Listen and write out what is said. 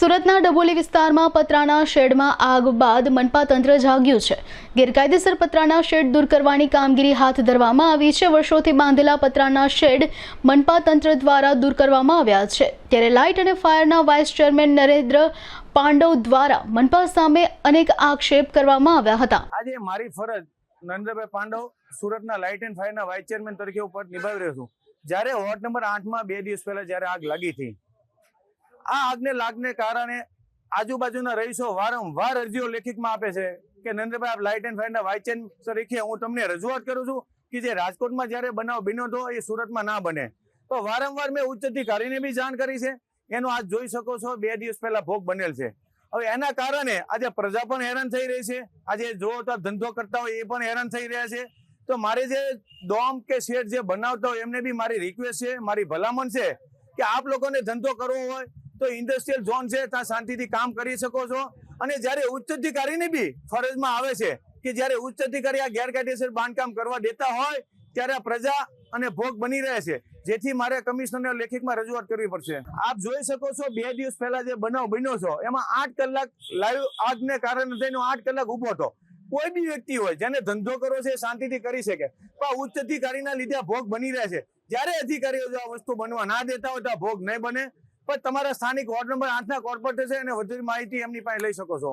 સુરતના ડબોલી વિસ્તારમાં પતરાના શેડમાં આગ બાદ મનપા તંત્ર જાગ્યું છે. ગેરકાયદેસર પતરાના શેડ દૂર કરવાની કામગીરી હાથ ધરવામાં આવી છે. વર્ષોથી બાંધેલા પતરાના શેડ મનપા તંત્ર દ્વારા દૂર કરવામાં આવ્યા છે. ત્યારે લાઇટ અને ફાયરના વાઇસ ચેરમેન નરેન્દ્ર પાંડવ દ્વારા મનપા સામે અનેક આક્ષેપ કરવામાં આવ્યા હતા. આજે મારી ફરજ નરેન્દ્રભાઈ પાંડવ સુરતના લાઇટ એન્ડ ફાયરના વાઇસ ચેરમેન તરીકે ઉપર નિભાવી રહ્યો છું. જ્યારે વોર્ડ નંબર આઠમાં બે દિવસ પહેલા જ્યારે આગ લાગી હતી આ આગને લાગને કારણે આજુબાજુના રહીશો વારંવાર અરજીઓ લેખિતમાં આપે છે કે, નરેન્દ્રભાઈ, આપ લાઇટ એન્ડ ફાયરના વાઇસ ચેરમેન તરીકે હું તમને રજૂઆત કરું છું કે જે રાજકોટમાં જ્યારે બનાવ બન્યો હતો, એ સુરતમાં ના બને. તો વારંવાર મેં ઉચ્ચ અધિકારીને બી જાણ કરી છે. એનો આજ જોઈ શકો છો, બે દિવસ પહેલા ભોગ બનેલ છે. હવે એના કારણે આજે પ્રજા પણ હેરાન થઈ રહી છે. આજે જો ધંધો કરતા હોય એ પણ હેરાન થઈ રહ્યા છે. તો મારે જે ડોમ કે શેડ જે બનાવતા હોય, એમને બી મારી રિક્વેસ્ટ છે, મારી ભલામણ છે કે આપ લોકોને ધંધો કરવો હોય તો ઇન્ડસ્ટ્રીયલ ઝોન છે, ત્યાં શાંતિથી કામ કરી શકો છો. અને જ્યારે ઉચ્ચ અધિકારીને બી ફરજમાં આવે છે કે જ્યારે ઉચ્ચ અધિકારી આ ગેરકાયદેસર બાંધકામ કરવા દેતા હોય, ત્યારે પ્રજા અને ભોગ બની રહે છે. જેથી મારે કમિશનરને લેખિતમાં રજૂઆત કરવી પડશે. આપ જોઈ શકો છો, બે દિવસ પહેલા જે બનાવ બન્યો છો, એમાં આઠ કલાક લાઈવ આગને કારણે થઈને આઠ કલાક ઊભો હતો. કોઈ બી વ્યક્તિ હોય, જેને ધંધો કરવો છે શાંતિથી કરી શકે. પણ ઉચ્ચ અધિકારીના લીધે ભોગ બની રહે છે. જ્યારે અધિકારીઓ જો આ વસ્તુ બનવા ના દેતા હોય, તો ભોગ નહીં બને. પણ તમારા સ્થાનિક વોર્ડ નંબર આઠના કોર્પોરેટર છે અને વધુ માહિતી એમની પાસે લઈ શકો છો.